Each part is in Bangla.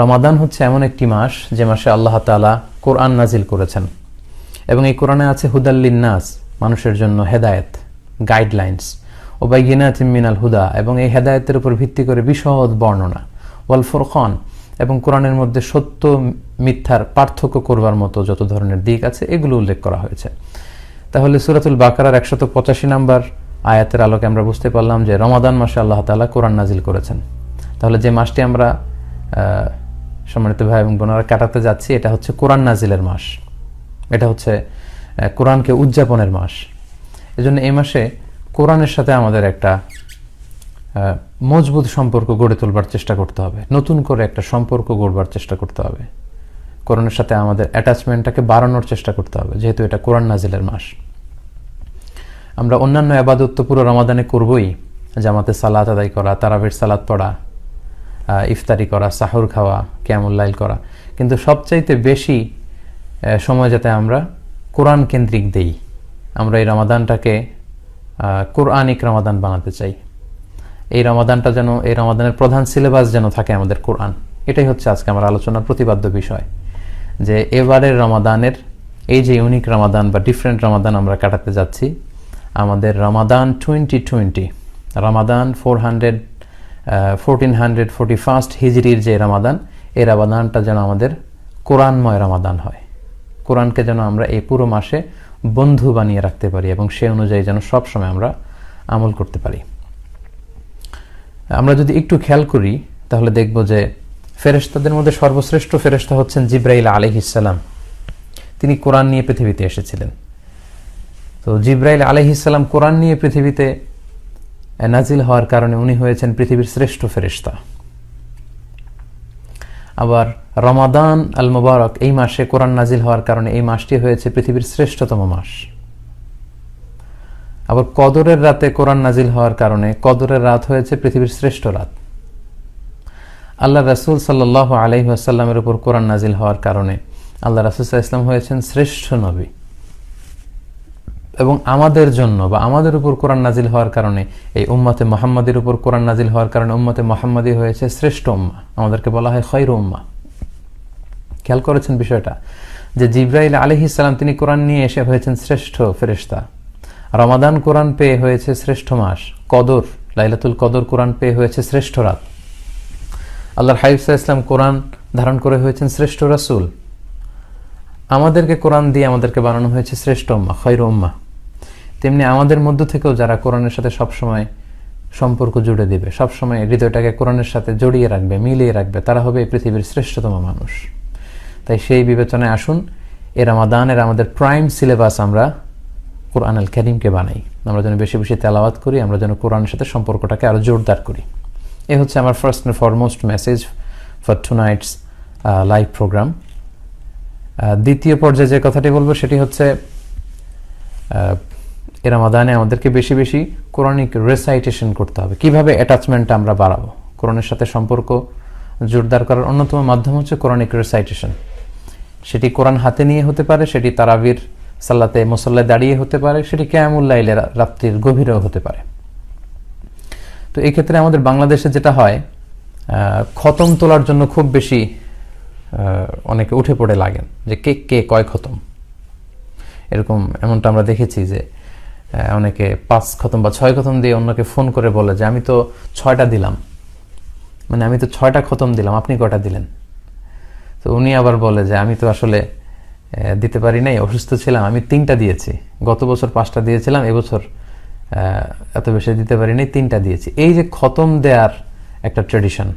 রমাদান হচ্ছে এমন একটি মাস যে মাসে আল্লাহ তালা কোরআন নাজিল করেছেন। এবং এই কোরআনে আছে হুদাল্লিন নাস মানুষের জন্য হেদায়েত, গাইডলাইন্স। ও বাইগিনাত মিনাল হুদা, এবং এই হেদায়েতের উপর ভিত্তি করে বিশদ বর্ণনা। ওয়াল ফুরখান এবং কোরআনের মধ্যে সত্য মিথ্যার পার্থক্য করবার মতো যত ধরনের দিক আছে, এগুলো উল্লেখ করা হয়েছে। তাহলে সুরাতুল বাকারার একশত পঁচাশি নাম্বার আয়াতের আলোকে আমরা বুঝতে পারলাম যে রমাদান মাসে আল্লাহ তালা কোরআন নাজিল করেছেন। তাহলে যে মাসটি আমরা সম্মানিত ভাই এবং বোনেরা, কাটাতে যাচ্ছি। এটা হচ্ছে কোরআন নাজিলের মাস। এটা হচ্ছে কোরআনকে উদযাপনের মাস। এজন্য এই মাসে কোরআনের সাথে আমাদের একটা মজবুত সম্পর্ক গড়ে তোলবার চেষ্টা করতে হবে। নতুন করে একটা সম্পর্ক গড়বার চেষ্টা করতে হবে। কোরআনের সাথে আমাদের অ্যাটাচমেন্টটাকে বাড়ানোর চেষ্টা করতে হবে, যেহেতু এটা কোরআন নাজিলের মাস। আমরা অন্যান্য আবাদত তো পুরো রমাদানে করবই। জামাতে সালাত আদায় করা, তারাবির সালাত পড়া ইফতারি করা, সাহুর খাওয়া ক্যামুল্লাইল করা। কিন্তু সবচাইতে বেশি সময় যাতে আমরা কোরআন কেন্দ্রিক দেই, আমরা এই রমাদানটাকে কোরআনিক রমাদান বানাতে চাই। এই রমাদানটা যেন, এই রমাদানের প্রধান সিলেবাস যেন থাকে আমাদের কোরআন। এটাই হচ্ছে আজকে আমার আলোচনার প্রতিপাদ্য বিষয়, যে এবারের রমাদানের, এই যে ইউনিক রমাদান বা ডিফারেন্ট রমাদান আমরা কাটাতে যাচ্ছি, আমাদের Ramadan twenty twenty Ramadan four hundred fourteen hundred forty হিজরির যে রামাদান এই রমাদানটা যেন আমাদের কোরআনময় রামাদান হয়। কোরআনকে যেন আমরা এই পুরো মাসে বন্ধু বানিয়ে রাখতে পারি এবং সে অনুযায়ী যেন সবসময় আমরা আমল করতে পারি। আমরা যদি একটু খেয়াল করি, তাহলে দেখব যে ফেরেশতাদের মধ্যে সর্বশ্রেষ্ঠ ফেরেশতা হচ্ছেন জিব্রাইল আলহিসাল্লাম তিনি কোরআন নিয়ে পৃথিবীতে এসেছিলেন। তো জিব্রাইল আলহিসাল্লাম কোরআন নিয়ে পৃথিবীতে নাজিল হওয়ার কারণে উনি হয়েছেন পৃথিবীর শ্রেষ্ঠ ফেরেশতা আবার রমাদান আল মুবারক এই মাসে কোরআন নাজিল হওয়ার কারণে এই মাসটি হয়েছে পৃথিবীর শ্রেষ্ঠতম মাস। আবার কদরের রাতে কোরআন নাজিল হওয়ার কারণে কদরের রাত হয়েছে পৃথিবীর শ্রেষ্ঠ রাত। আল্লাহ রাসুল সাল্লাহ আলহি উপর কোরআন নাজিল হওয়ার কারণে আল্লাহ রাসুল ইসলাম হয়েছেন শ্রেষ্ঠ নবী। এবং আমাদের জন্য বা আমাদের উপর কোরআন নাজিল হওয়ার কারণে, এই উম্মাতে মোহাম্মদের উপর কোরআন নাজিল হওয়ার কারণে উম্মাতে মোহাম্মদী হয়েছে শ্রেষ্ঠ উম্মা। আমাদেরকে বলা হয় খৈর উম্মা। খেয়াল করেছেন বিষয়টা? যে জিব্রাইল ইসলাম তিনি কোরআন নিয়ে এসে হয়েছেন শ্রেষ্ঠ ফেরিস্তা রমাদান কোরআন পেয়ে হয়েছে শ্রেষ্ঠ মাস। কদর, লাইলাতুল কদর কোরআন পেয়ে হয়েছে শ্রেষ্ঠ রাত। আল্লাহর হাইফসা ইসলাম কোরআন ধারণ করে হয়েছেন শ্রেষ্ঠ রাসুল। আমাদেরকে কোরআন দিয়ে আমাদেরকে বানানো হয়েছে শ্রেষ্ঠ উম্মা খৈর উম্মা। তেমনি আমাদের মধ্য থেকেও যারা কোরআনের সাথে সবসময় সম্পর্ক জুড়ে দিবে, সবসময় হৃদয়টাকে কোরআনের সাথে জড়িয়ে রাখবে, মিলিয়ে রাখবে, তারা হবে পৃথিবীর শ্রেষ্ঠতম মানুষ। তাই সেই বিবেচনায় আসুন এর এ রামাদানের আমাদের প্রাইম সিলেবাস আমরা কোরআন আল করিমকে বানাই। আমরা যেন বেশি বেশি তেলাওয়াত করি, আমরা যেন কোরআনের সাথে সম্পর্কটাকে আরও জোরদার করি। এ হচ্ছে আমার first and foremost message for tonight's live program দ্বিতীয় পর্যায়ে যে কথাটি বলব, সেটি হচ্ছে এ রামাদানে আমাদেরকে বেশি বেশি কোরআনিক রেসাইটেশন করতে হবে। কীভাবে অ্যাটাচমেন্টটা আমরা বাড়াবো? কোরআনের সাথে সম্পর্ক জোরদার করার অন্যতম মাধ্যম হচ্ছে কোরআনিক রেসাইটেশন সেটি কোরআন হাতে নিয়ে হতে পারে, সেটি তারাবির সাল্লাতে মুসল্লায় দাঁড়িয়ে হতে পারে, সেটি ক্যামুল্লাইলে রাত্রির গভীরেও হতে পারে। তো এই ক্ষেত্রে আমাদের বাংলাদেশে যেটা হয় খতম তোলার জন্য খুব বেশি অনেকে উঠে পড়ে লাগেন যে কে কে কয় খতম? এরকম এমনটা আমরা দেখেছি যে অনেকে পাঁচ খতম বা ছয় খতম দিয়ে অন্যকে ফোন করে বলে যে, আমি তো ছয়টা দিলাম। মানে আমি তো ছয়টা খতম দিলাম, আপনি কয়টা দিলেন? তো উনি আবার বলে যে, আমি তো আসলে দিতে পারি নাই, অসুস্থ ছিলাম, আমি তিনটা দিয়েছি। গত বছর পাঁচটা দিয়েছিলাম, এবছর এত বেশি দিতে পারি নাই, তিনটা দিয়েছি। এই যে খতম দেওয়ার একটা ট্রেডিশন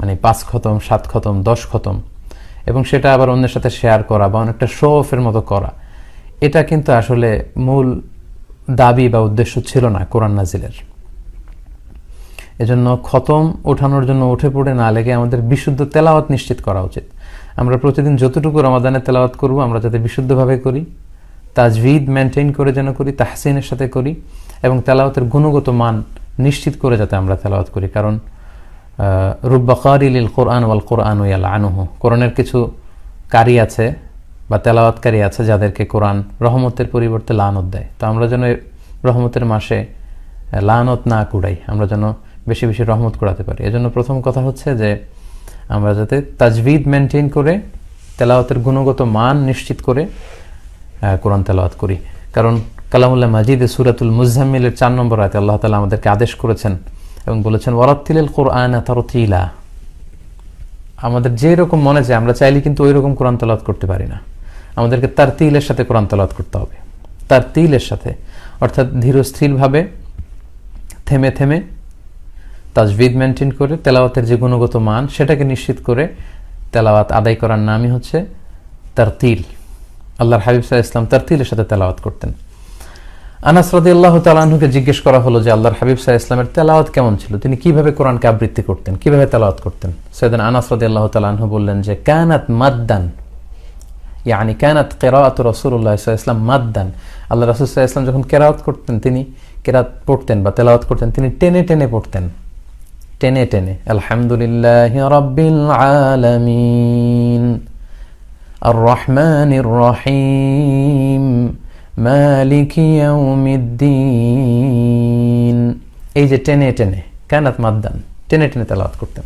মানে পাঁচ খতম, সাত খতম, দশ খতম, এবং সেটা আবার অন্যের সাথে শেয়ার করা বা অনেকটা শো অফের মতো করা, এটা কিন্তু আসলে মূল দাবি বা উদ্দেশ্য ছিল না কোরআন নাজিলের। এজন্য খতম ওঠানোর জন্য উঠে পড়ে না লেগে আমাদের বিশুদ্ধ তেলাওয়াত নিশ্চিত করা উচিত। আমরা প্রতিদিন যতটুকু রমাদানে তেলাওয়াত করব, আমরা যাতে বিশুদ্ধভাবে করি তাজভিদ মেনটেন করে যেন করি, তাহসিনের সাথে করি, এবং তেলাওয়াতের গুণগত মান নিশ্চিত করে যাতে আমরা তেলাওয়াত করি। কারণ রুব্বাকারিল কোরআন ওয়াল কোরআন ওয়াল আনুহ কোরআনের কিছু কারি আছে বা তেলাওয়াতকারী আছে যাদেরকে কোরআন রহমতের পরিবর্তে লানত দেয়। তো আমরা যেন রহমতের মাসে লানত না কুড়াই, আমরা যেন বেশি বেশি রহমত কুড়াতে পারি। এজন্য প্রথম কথা হচ্ছে যে, আমরা যাতে তাজভিদ মেনটেন করে, তেলাওয়াতের গুণগত মান নিশ্চিত করে কোরআন তেলাওয়াত করি। কারণ কালামুল্লাহ মাজিদ সুরাতুল মুজাম্মিলের চার নম্বর আয়তে আল্লাহ তালা আমাদেরকে আদেশ করেছেন এবং বলেছেন ওয়ারাত্তিল কোরআন আমাদের যেরকম মনে চায়, আমরা চাইলে কিন্তু ওই রকম কোরআন তেলাওয়াত করতে পারি না। আমাদেরকে তার তিলের সাথে কোরআন তেলাওয়াত করতে হবে। তার তিলের সাথে। অর্থাৎ ধীরস্থিরভাবে, থেমে থেমে তাজবিদ মেনটেন করে তেলাওয়াতের যে গুণগত মান, সেটাকে নিশ্চিত করে তেলাওয়াত আদায় করার নামই হচ্ছে তার তিল আল্লাহর হাবিব সাহা ইসলাম তার তিলের সাথে তেলাওয়াত করতেন। আনাস রাদি আল্লাহ তালাহুকে জিজ্ঞেস করা হলো যে আল্লাহর হাবিব সাহা ইসলামের তেলাওয়াত কেমন ছিল? তিনি কীভাবে কোরআনকে আবৃত্তি করতেন? কীভাবে তেলাওয়াত করতেন? সৈয়দিন আনাস রাদি আল্লাহ তালাহু বললেন যে, কানাত মাদ্দান ইয়ানি কানাত কেরাত রসুল্লাহ ইসলাম মাদ্দান আল্লাহ রসুল ইসলাম যখন কেরাত করতেন, তিনি কেরাত পড়তেন বা তেলাওয়াত করতেন, তিনি টেনে টেনে পড়তেন। টেনে টেনে, আলহামদুলিল্লাহ রব্বিল আলামিন আর রহমানির রহিম, মালিক ইয়াউমিদ্দিন। এই যে টেনে টেনে, কানাত মাদ্দান, টেনে টেনে তেলাওয়াত করতেন।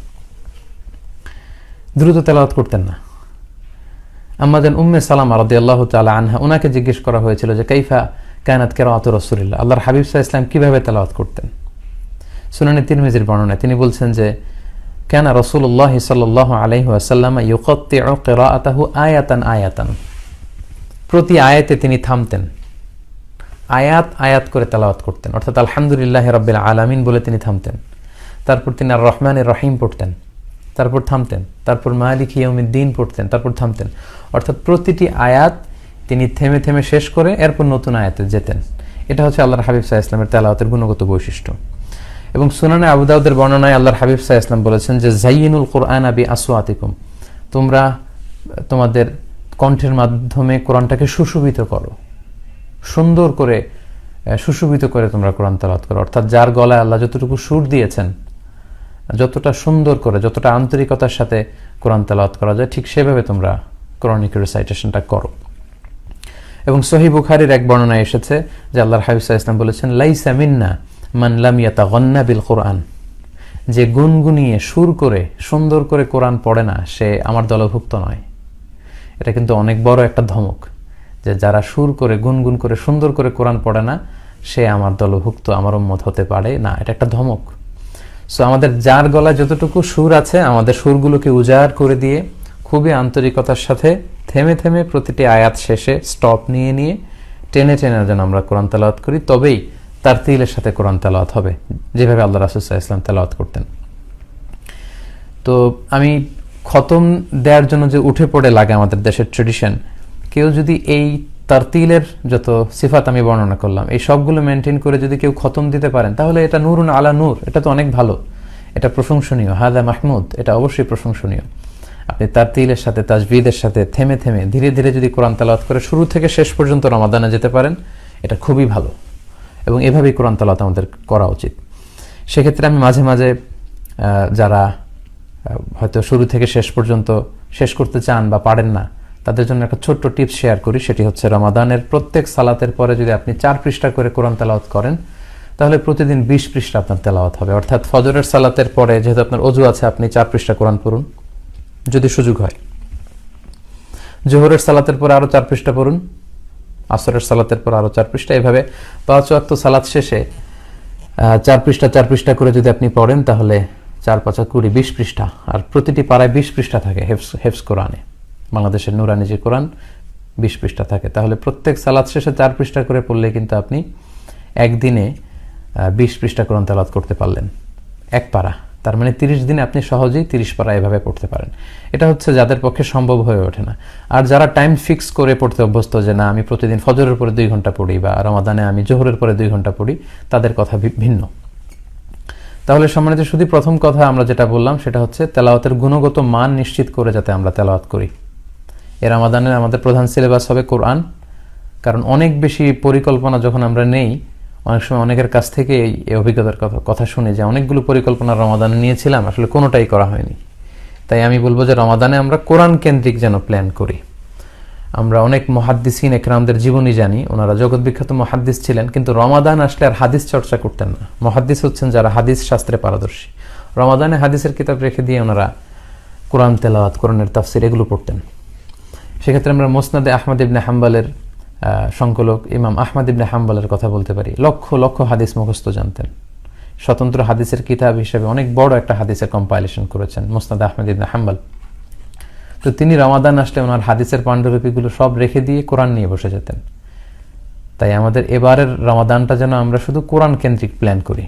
দ্রুত তেলাওয়াত করতেন না। আমাদের উম্মে সালামা রদি আল্লাহ তালা আনহা ওনাকে জিজ্ঞেস করা হয়েছিল যে, কাইফা কায়নাত কেরাত রসুলিল্লাহ? আল্লাহর হাবিব সাহা ইসলাম কীভাবে তেলাওয়াত করতেন? সুনানি তিরমিজির বর্ণনায় তিনি বলছেন যে, কেন রসুল্লাহ সাল্লাহ আলহি আসাল্লাম ইউকত্তি কেরাতাহু আয়াতান আয়াতান। প্রতি আয়াতে তিনি থামতেন। আয়াত আয়াত করে তেলাওয়াত করতেন। অর্থাৎ আলহামদুলিল্লাহ রব্বিল আলামিন বলে তিনি থামতেন। তারপর তিনি আর রহমানের রহিম পড়তেন। তারপর থামতেন। তারপর মালিক ইয়মিদ্দিন পড়তেন। তারপর থামতেন। অর্থাৎ প্রতিটি আয়াত তিনি থেমে থেমে শেষ করে এরপর নতুন আয়াতে যেতেন। এটা হচ্ছে আল্লাহর হাবিব সাহা ইসলামের তেলাওয়াতের গুণগত বৈশিষ্ট্য। এবং সুনানে আবুদাউদের বর্ণনায় আল্লাহর হাবিব সাহা ইসলাম বলেছেন যে জাইনুল কোরআন আবি আসোয়াতিকুম তোমরা তোমাদের কণ্ঠের মাধ্যমে কোরআনটাকে সুশোভিত করো। সুন্দর করে সুশোভিত করে তোমরা কোরআন তেলাওয়াত করো। অর্থাৎ যার গলায় আল্লাহ যতটুকু সুর দিয়েছেন, যতটা সুন্দর করে, যতটা আন্তরিকতার সাথে কোরআন তেলাওয়াত করা যায়, ঠিক সেভাবে তোমরা কোরআনিক রিসাইটেশনটা করো। এবং সহি বুখারির এক বর্ণনায় এসেছে যে আল্লাহর হাবিব ইসলাম বলেছেন, লাইসা মিন্না মান লাম ইয়াতা গন্না বিল কোরআন। যে গুনগুনিয়ে সুর করে, সুন্দর করে কোরআন পড়ে না, সে আমার দলভুক্ত নয়। এটা কিন্তু অনেক বড় একটা ধমক যে যারা সুর করে, গুনগুন করে, সুন্দর করে কোরআন পড়ে না, সে আমার দলভুক্ত, আমার উম্মত হতে পারে না। এটা একটা ধমক। সো আমাদের যার গলায় যতটুকু সুর আছে, আমাদের সুরগুলোকে উজাড় করে দিয়ে খুবই আন্তরিকতার সাথে থেমে থেমে প্রতিটি আয়াত শেষে স্টপ নিয়ে নিয়ে টেনে টেনে যেন আমরা কোরআন তেলাওয়াত করি, তবেই তার তিলের সাথে কোরআন তেলাওয়াত হবে, যেভাবে আল্লাহ রাসুসাহ ইসলাম তেলাওয়াত করতেন। তো আমি খতম দেওয়ার জন্য যে উঠে পড়ে লাগে আমাদের দেশের ট্রেডিশন কেউ যদি এই তারতিলের যত সিফাত আমি বর্ণনা করলাম, এই সবগুলো মেনটেন করে যদি কেউ খতম দিতে পারেন, তাহলে এটা নূরুন আলা নূর, এটা তো অনেক ভালো। এটা প্রশংসনীয়। হাদা মাহমুদ, এটা অবশ্যই প্রশংসনীয়। আপনি তার তিলের সাথে তাজবিদের সাথে থেমে থেমে, ধীরে ধীরে যদি কোরআন তালাওয়াত করে শুরু থেকে শেষ পর্যন্ত রমাদানে যেতে পারেন, এটা খুবই ভালো। এবং এভাবেই কোরআন তালাওয়াত আমাদের করা উচিত। সেক্ষেত্রে আমি মাঝে মাঝে যারা হয়তো শুরু থেকে শেষ পর্যন্ত শেষ করতে চান বা পারেন না, তাদের জন্য একটা ছোট্ট টিপস শেয়ার করি, সেটি হচ্ছে রমাদানের প্রত্যেক সালাতের পরে যদি আপনি চার পৃষ্ঠা করে কোরআন তেলাওয়াত করেন, তাহলে প্রতিদিন বিশ পৃষ্ঠা আপনার তেলাওয়াত হবে। অর্থাৎ ফজরের সালাতের পরে যেহেতু আপনার অজু আছে, আপনি চার পৃষ্ঠা কোরআন পড়ুন। যদি সুযোগ হয়। জোহরের সালাতের পর আরও চার পৃষ্ঠা পড়ুন। আসরের সালাতের পর আরও চার পৃষ্ঠা। এভাবে পাঁচ ওয়াক্ত সালাত শেষে চার পৃষ্ঠা চার পৃষ্ঠা করে যদি আপনি পড়েন, তাহলে চার, পাঁচা কুড়ি, বিশ পৃষ্ঠা। আর প্রতিটি পাড়ায় বিশ পৃষ্ঠা থাকে হেফস হেফস কোরআনে। বাংলাদেশের নুরানি যে কোরআন, বিশ পৃষ্ঠা থাকে। তাহলে প্রত্যেক সালাদ শেষে চার পৃষ্ঠা করে পড়লে কিন্তু আপনি একদিনে বিশ পৃষ্ঠা কোরআন তালাত করতে পারলেন। এক পারা তার মানে তিরিশ দিনে আপনি সহজেই তিরিশ পারা এভাবে পড়তে পারেন। এটা হচ্ছে যাদের পক্ষে সম্ভব হয়ে ওঠে না। আর যারা টাইম ফিক্স করে পড়তে অভ্যস্ত যে, না, আমি প্রতিদিন ফজরের পরে দুই ঘণ্টা পড়ি বা রমাদানে আমি জোহরের পরে দুই ঘণ্টা পড়ি, তাদের কথা ভিন্ন। তাহলে সম্মানিত শুধু প্রথম কথা আমরা যেটা বললাম সেটা হচ্ছে তেলাওয়াতের গুণগত মান নিশ্চিত করে যাতে আমরা তেলাওয়াত করি। এ রামাদানের আমাদের প্রধান সিলেবাস হবে কোরআন। কারণ অনেক বেশি পরিকল্পনা যখন আমরা নেই অনেক সময় অনেকের কাছ থেকে এই অভিজ্ঞতার কথা কথা শুনি যে অনেকগুলো পরিকল্পনা রমাদানে নিয়েছিলাম, আসলে কোনোটাই করা হয়নি। তাই আমি বলব যে রমাদানে আমরা কোরআন কেন্দ্রিক যেন প্ল্যান করি। আমরা অনেক মহাদ্দিসিন একরামদের জীবনী জানি, ওনারা জগৎ বিখ্যাত মহাদ্দিস ছিলেন, কিন্তু রমাদান আসলে আর হাদিস চর্চা করতেন না। মহাদ্দিস হচ্ছেন যারা হাদিস শাস্ত্রে পারদর্শী। রমাদানে হাদিসের কিতাব রেখে দিয়ে ওনারা কোরআন তেলাওয়াত, কোরআনের তাফসির এগুলো পড়তেন। সেক্ষেত্রে আমরা মোসনাদে আহমদ ইবনে হাম্বালের সংকলক ইমাম আহমদ ইবনে হাম্বালের কথা বলতে পারি। লক্ষ লক্ষ হাদিস মুখস্থ জানতেন। স্বতন্ত্র হাদিসের কিতাব হিসেবে অনেক বড় একটা হাদিসের কম্পাইলেশন করেছেন মোস্তাদ আহমেদ ইবনে হাম্বাল। তো তিনি রমাদান আসলে ওনার হাদিসের পাণ্ডুলিপিগুলো সব রেখে দিয়ে কোরআন নিয়ে বসে যেতেন। তাই আমাদের এবারের রমাদানটা যেন আমরা শুধু কোরআন কেন্দ্রিক প্ল্যান করি।